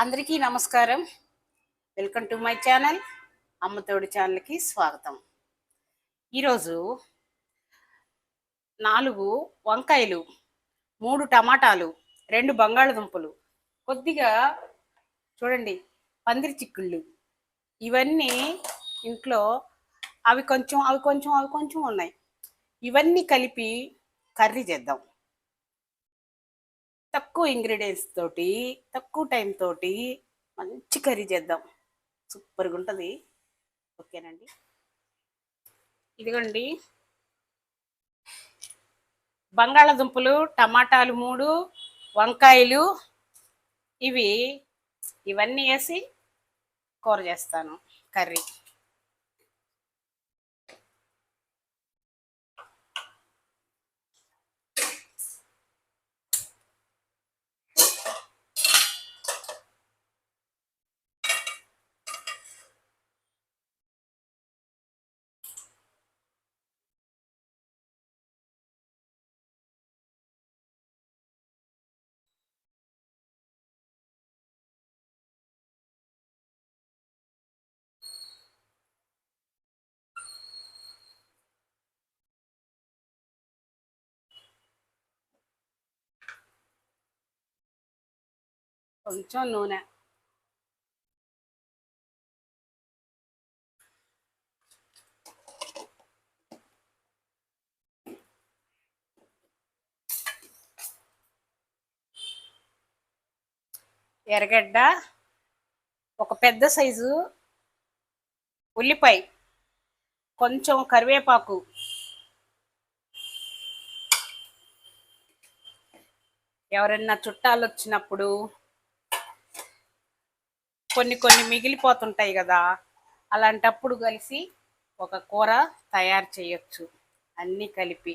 అందరికీ నమస్కారం. Welcome to my channel. అమ్మతోడి ఛానల్కి స్వాగతం. ఈరోజు నాలుగు వంకాయలు మూడు టమాటాలు రెండు బంగాళదుంపలు కొద్దిగా చూడండి పందిరి చిక్కుళ్ళు. ఇవన్నీ ఇంట్లో అవి కొంచెం అవి కొంచెం అవి కొంచెం ఉన్నాయి. ఇవన్నీ కలిపి కర్రీ చేద్దాం. తక్కువ ఇంగ్రీడియంట్స్ తోటి తక్కువ టైం తోటి మంచి కర్రీ చేద్దాం. సూపర్గా ఉంటుంది. ఓకేనండి? ఇదిగోండి. బంగాళదుంపలు టమాటాలు మూడు వంకాయలు ఇవి ఇవన్నీ వేసి కూర చేస్తాను కర్రీ. కొంచెం నూనె ఎర్రగడ్డ ఒక పెద్ద సైజు ఉల్లిపాయ కొంచెం కరివేపాకు. ఎవరైనా చుట్టాలు వచ్చినప్పుడు కొన్ని కొన్ని మిగిలిపోతుంటాయి కదా. అలాంటప్పుడు కలిసి ఒక కూర తయారు చేయొచ్చు. అన్నీ కలిపి.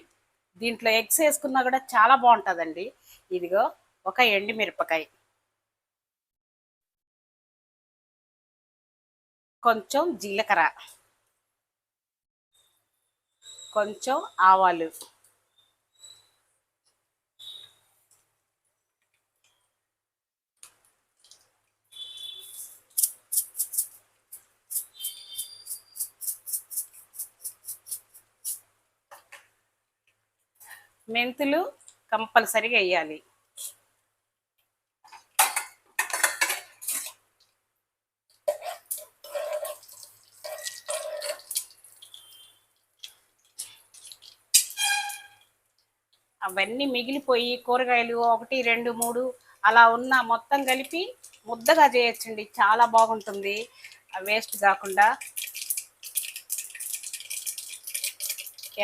దీంట్లో ఎగ్స్ వేసుకున్నా కూడా చాలా బాగుంటుందండి. ఇదిగో ఒక ఎండి మిరపకాయ. కొంచెం జీలకర్ర. కొంచెం ఆవాలు. మెంతులు కంపల్సరిగా వేయాలి. అవన్నీ మిగిలిపోయి కూరగాయలు ఒకటి రెండు మూడు అలా ఉన్న మొత్తం కలిపి ముద్దగా చేయొచ్చండి. చాలా బాగుంటుంది. వేస్ట్ కాకుండా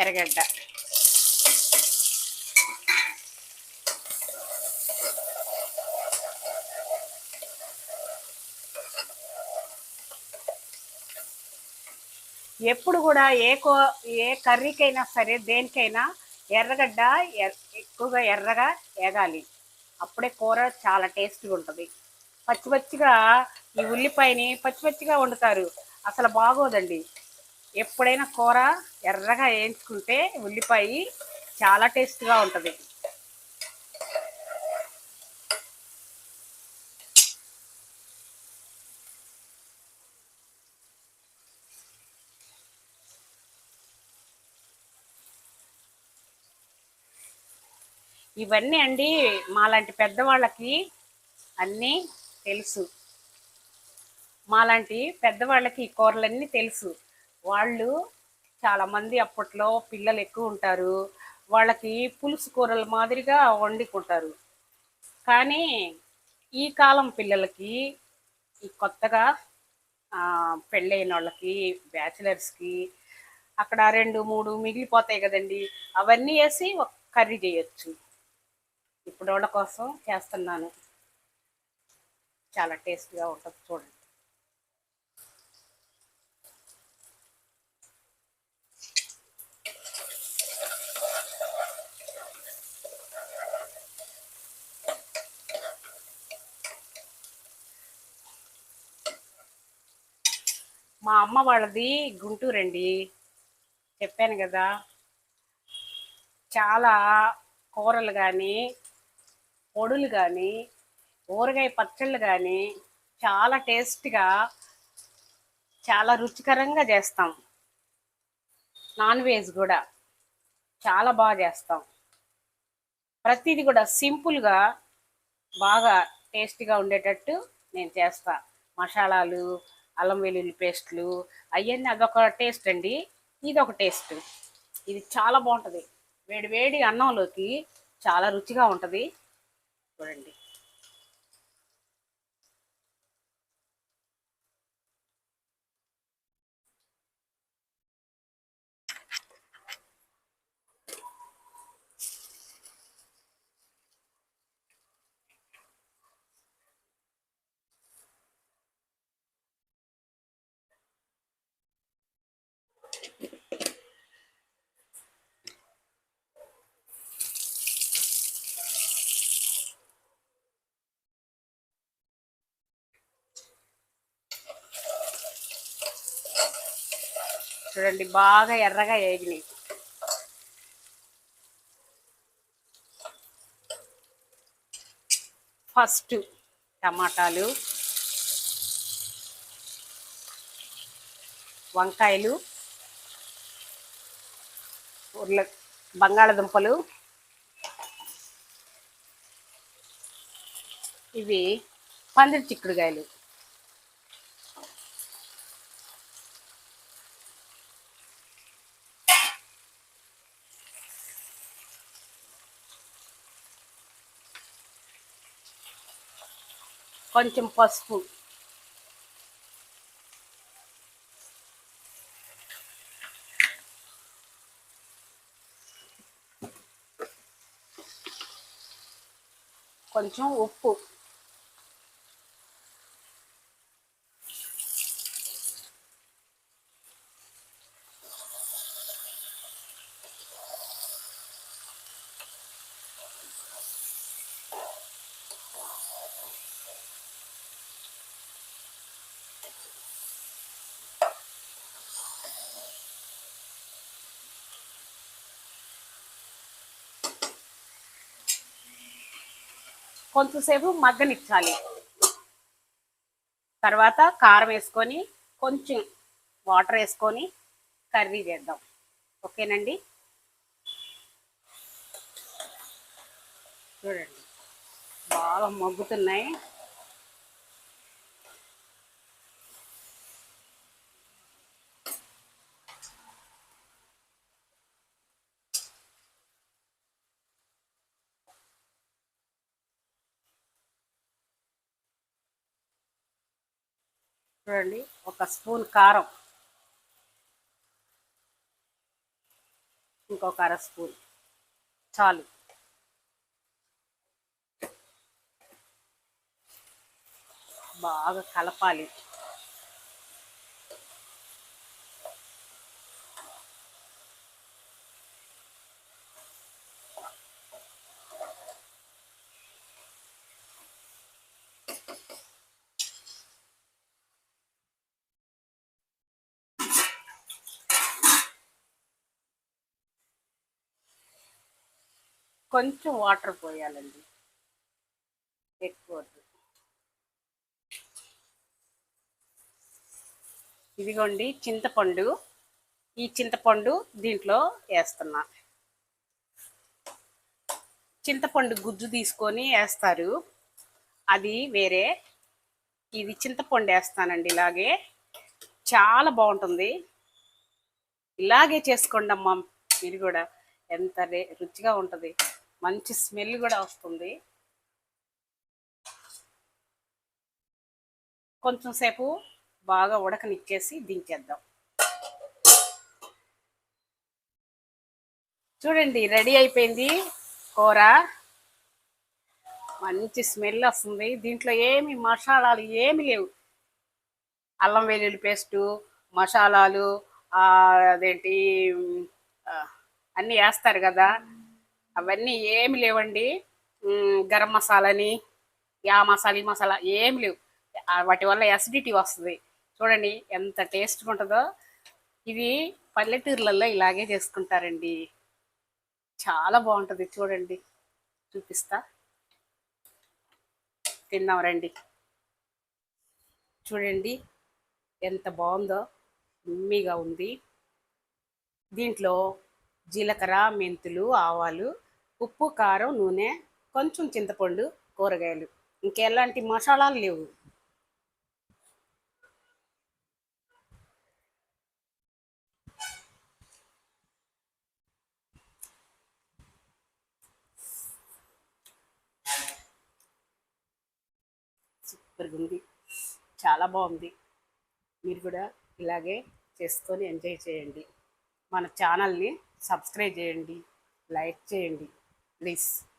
ఎర్రగడ్డ. ఎప్పుడు కూడా ఏ కో ఏ కర్రీకైనా సరే దేనికైనా ఎర్రగడ్డ ఎర్- ఎక్కువగా ఎర్రగా ఏగాలి. అప్పుడే కూర చాలా టేస్ట్గా ఉంటుంది. పచ్చి పచ్చిగా ఈ ఉల్లిపాయని పచ్చి పచ్చిగా వండుతారు. అసలు బాగోదండి. ఎప్పుడైనా కూర ఎర్రగా వేయించుకుంటే ఉల్లిపాయ చాలా టేస్ట్గా ఉంటుంది. ఇవన్నీ అండి మాలాంటి పెద్దవాళ్ళకి అన్నీ తెలుసు. మాలాంటి పెద్దవాళ్ళకి ఈ కూరలన్నీ తెలుసు. వాళ్ళు చాలామంది అప్పట్లో పిల్లలు ఎక్కువ ఉంటారు. వాళ్ళకి పులుసు కూరల మాదిరిగా వండుకుంటారు. కానీ ఈ కాలం పిల్లలకి ఈ కొత్తగా పెళ్ళైన వాళ్ళకి బ్యాచిలర్స్కి అక్కడ రెండు మూడు మిగిలిపోతాయి కదండి. అవన్నీ వేసి ఒక కర్రీ చేయొచ్చు. ఇప్పుడు వాళ్ళ కోసం చేస్తున్నాను. చాలా టేస్ట్గా ఉంటుంది చూడండి. మా అమ్మ వాళ్ళది గుంటూరు అండి చెప్పాను కదా. చాలా కూరలు కానీ పొడులు కానీ ఊరగాయ పచ్చళ్ళు కానీ చాలా టేస్ట్గా చాలా రుచికరంగా చేస్తాం. నాన్ వెజ్ కూడా చాలా బాగా చేస్తాం. ప్రతిదీ కూడా సింపుల్గా బాగా టేస్టీగా ఉండేటట్టు నేను చేస్తా. మసాలాలు అల్లం వెల్లుల్లి పేస్ట్లు అవన్నీ అదొక టేస్ట్ అండి. ఇది ఒక టేస్ట్. ఇది చాలా బాగుంటుంది వేడి వేడి అన్నంలోకి చాలా రుచిగా ఉంటుంది. చూడండి చూడండి బాగా ఎర్రగా వేగినాయి ఫస్ట్ టమాటాలు వంకాయలు ఉర్ల బంగాళదుంపలు. ఇవి పందిరి చిక్కుడుకాయలు. కొంచెం పసుపు. కొంచెం ఉప్పు. కొంచెంసేపు మగ్గనిచ్చాలి. తర్వాత కారం వేసుకొని కొంచెం వాటర్ వేసుకొని కర్రీ చేద్దాం. ఓకేనండి? చూడండి. బాగా మగ్గుతున్నాయి. చూడండి ఒక స్పూన్ కారం. ఇంకొక అర స్పూన్. చాలు. బాగా కలపాలి. కొంచెం వాటర్ పోయాలండి. ఎక్కువ ఇదిగోండి చింతపండు. ఈ చింతపండు దీంట్లో వేస్తున్నా చింతపండు గుజ్జు తీసుకొని వేస్తారు అది వేరే. ఇది చింతపండు వేస్తానండి ఇలాగే. చాలా బాగుంటుంది. ఇలాగే చేసుకోండి అమ్మ మీరు కూడా ఎంత రే రుచిగా ఉంటుంది. మంచి స్మెల్ కూడా వస్తుంది. కొంచెం సేపు బాగా ఉడకనిచ్చేసి దించేద్దాం. చూడండి రెడీ అయిపోయింది కూర. మంచి స్మెల్ వస్తుంది. దీంట్లో ఏమి మసాలాలు ఏమి లేవు. అల్లం వెల్లుల్లి పేస్టు మసాలాలు అదేంటి అన్నీ వేస్తారు కదా. అవన్నీ ఏమి లేవండి. గరం మసాలాని యా మసాలా ఈ మసాలా ఏమి లేవు. వాటి వల్ల అసిడిటీ వస్తుంది. చూడండి ఎంత టేస్ట్గా ఉంటుందో. ఇది పల్లెటూర్లలో ఇలాగే చేసుకుంటారండి. చాలా బాగుంటుంది చూడండి. చూపిస్తా. తిందాం రండి. చూడండి ఎంత బాగుందో. ఉమ్మిగా ఉంది. దీంట్లో జీలకర్ర మెంతులు ఆవాలు ఉప్పు కారం నూనె కొంచెం చింతపండు కూరగాయలు. ఇంకెలాంటి మసాలాలు లేవు. సూపర్గా ఉంది. చాలా బాగుంది. మీరు కూడా ఇలాగే చేసుకొని ఎంజాయ్ చేయండి. మన ఛానల్ని సబ్స్క్రైబ్ చేయండి. లైక్ చేయండి. At least.